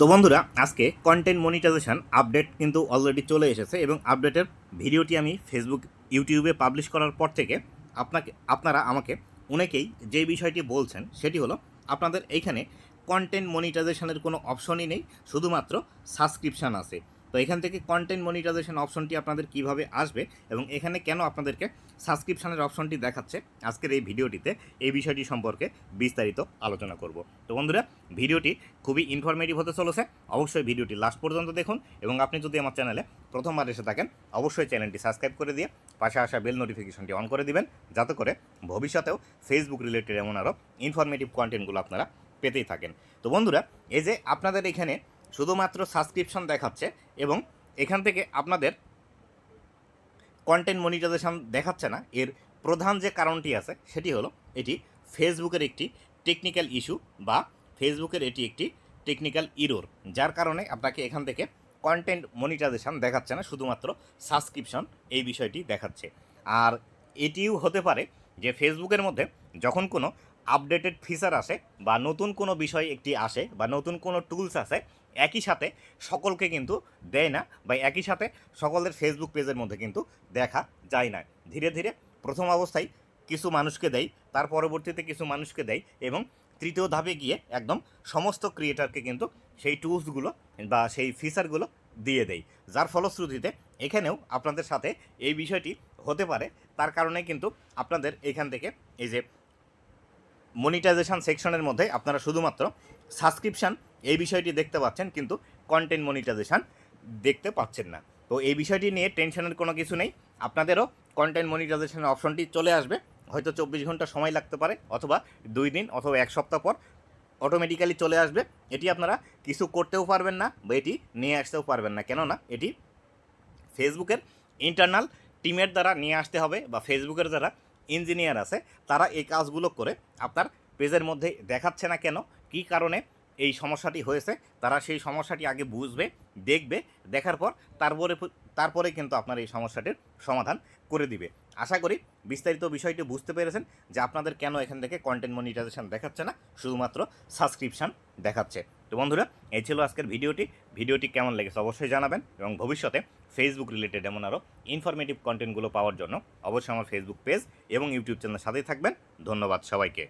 তো বন্ধুরা, আজকে কন্টেন্ট মনিটাইজেশন আপডেট কিন্তু অলরেডি চলে এসেছে এবং আপডেটের ভিডিওটি আমি ফেসবুক ইউটিউবে পাবলিশ করার পর থেকে আপনাকে, আপনারা আমাকে অনেকেই যে বিষয়টি বলছেন সেটি হলো, আপনাদের এইখানে কন্টেন্ট মনিটাইজেশনের কোনো অপশনই নেই, শুধুমাত্র সাবস্ক্রিপশান আছে। তো এখান থেকে কন্টেন্ট মনিটাইজেশন অপশনটি আপনাদের কীভাবে আসবে এবং এখানে কেন আপনাদেরকে সাবস্ক্রিপশানের অপশনটি দেখাচ্ছে আজকের এই ভিডিওটিতে, এই বিষয়টি সম্পর্কে বিস্তারিত আলোচনা করব। তো বন্ধুরা, ভিডিওটি খুবই ইনফরমেটিভ হতে চলেছে। অবশ্যই ভিডিওটি লাস্ট পর্যন্ত দেখুন এবং আপনি যদি আমার চ্যানেলে প্রথমবার এসে থাকেন, অবশ্যই চ্যানেলটি সাবস্ক্রাইব করে দিয়ে পাশে আসা বেল নোটিফিকেশনটি অন করে দিবেন, যাতে করে ভবিষ্যতেও ফেসবুক রিলেটেড এমন আরও ইনফরমেটিভ কন্টেন্টগুলো আপনারা পেতেই থাকেন। তো বন্ধুরা, এই যে আপনাদের এখানে শুধুমাত্র সাবস্ক্রিপশন দেখাচ্ছে এবং এখান থেকে আপনাদের কন্টেন্ট মনিটাইজেশন দেখাচ্ছে না। এর প্রধান যে কারণটি আছে, সেটি হলো এটি ফেসবুকের একটি টেকনিক্যাল ইস্যু বা ফেসবুকের এটি একটি টেকনিক্যাল ইরোর যার কারণে আপনাকে এখান থেকে কন্টেন্ট মনিটাইজেশন দেখাচ্ছে না, শুধুমাত্র সাবস্ক্রিপশন এই বিষয়টি দেখাচ্ছে। আর এটিও হতে পারে যে ফেসবুকের মধ্যে যখন কোনো আপডেটেড ফিচার আসে বা নতুন কোনো বিষয় একটি আসে বা নতুন কোনো টুলস আসে একই সাথে সকলকে কিন্তু দেয় না বা একই সাথে সকলের ফেসবুক পেজের মধ্যে কিন্তু দেখা যায় না। ধীরে ধীরে প্রথম অবস্থায় কিছু মানুষকে দেয়, তার পরবর্তীতে কিছু মানুষকে দেয় এবং তৃতীয় ধাপে গিয়ে একদম সমস্ত ক্রিয়েটারকে কিন্তু সেই টুলসগুলো বা সেই ফিচারগুলো দিয়ে দেয়। যার ফলশ্রুতিতে এখানেও আপনাদের সাথে এই বিষয়টি হতে পারে। তার কারণে কিন্তু আপনাদের এখান থেকে এই যে মনিটাইজেশন সেকশনের মধ্যে আপনারা শুধুমাত্র সাবস্ক্রিপশান এই বিষয়টি দেখতে পাচ্ছেন, কিন্তু কন্টেন্ট মনিটাইজেশন দেখতে পাচ্ছেন না। তো এই বিষয়টি নিয়ে টেনশনের কোনো কিছু নেই। আপনাদেরও কন্টেন্ট মনিটাইজেশনের অপশনটি চলে আসবে। হয়তো চব্বিশ ঘণ্টা সময় লাগতে পারে, অথবা দুই দিন অথবা এক সপ্তাহ পর অটোমেটিক্যালি চলে আসবে। এটি আপনারা কিছু করতেও পারবেন না বা এটি নিয়ে আসতেও পারবেন না। কেননা এটি ফেসবুকের ইন্টারনাল টিমের দ্বারা নিয়ে আসতে হবে বা ফেসবুকের যারা ইঞ্জিনিয়ার আছে, তারা এই কাজগুলো করে আপনার পেজের মধ্যে দেখাচ্ছে না কেন, কী কারণে এই সমস্যাটি হয়েছে, তারা সেই সমস্যাটি আগে বুঝবে, দেখবে, দেখার পর তারপরে তারপরে কিন্তু আপনার এই সমস্যাটির সমাধান করে দিবে। আশা করি বিস্তারিত বিষয়টি বুঝতে পেরেছেন যে আপনাদের কেন এখান থেকে কন্টেন্ট মনিটাইজেশন দেখাচ্ছে না, শুধুমাত্র সাবস্ক্রিপশন দেখাচ্ছে। তো বন্ধুরা, এই ছিল আজকের ভিডিওটি। ভিডিওটি কেমন লেগেছে অবশ্যই জানাবেন এবং ভবিষ্যতে ফেসবুক রিলেটেড এমন আরও ইনফরমেটিভ কন্টেন্টগুলো পাওয়ার জন্য অবশ্যই আমার ফেসবুক পেজ এবং ইউটিউব চ্যানেলের সাথেই থাকবেন। ধন্যবাদ সবাইকে।